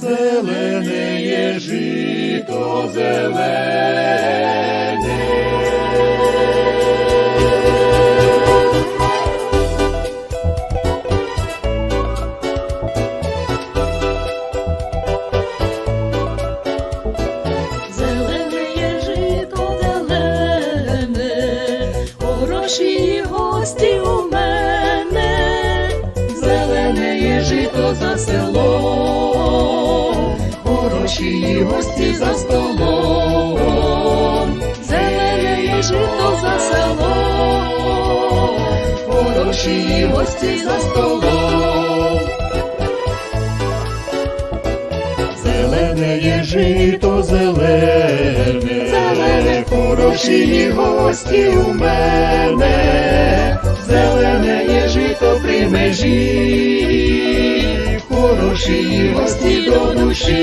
Зелене є жито зелене. Зелене є жито зелене, хороші гості жито за селом, хороші гості за столом, зелене жито за селом, хороші гості за столом. Зелене є жито зелене, Зелене. хороші гості у мене, зелене є жито при межі, хороші гості до душі,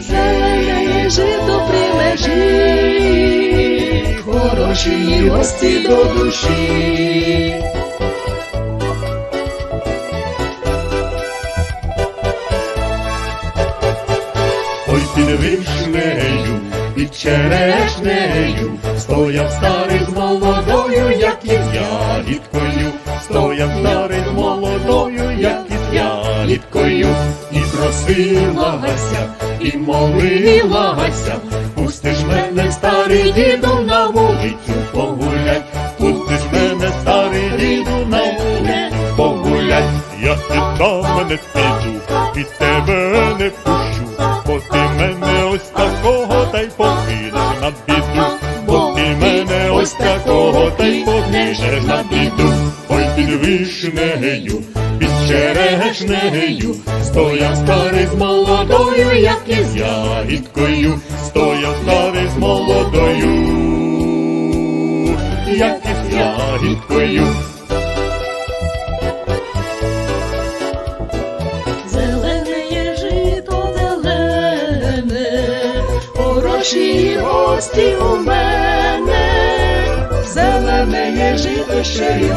Зелене є жито при межі, хороші гості до душі. Ой, під вишнею, під черешнею, стояв старий з молодою, як із ягідкою, стояв старий ягідкою, і просилася, і молилася, пустиш мене, старий діду, на вулицю погулять, пустиш мене, старий діду, на вулицю погулять, я від мене не піду, від тебе не пущу, бо ти мене ось такого та й покинеш на біду, бо ти мене ось такого та й покинеш на біду, ой під вишнею, черешнею, стояв старий з молодою, як із ягідкою, стояв старий з молодою, як із ягідкою. хороші гості у мене, зелене є жито ще й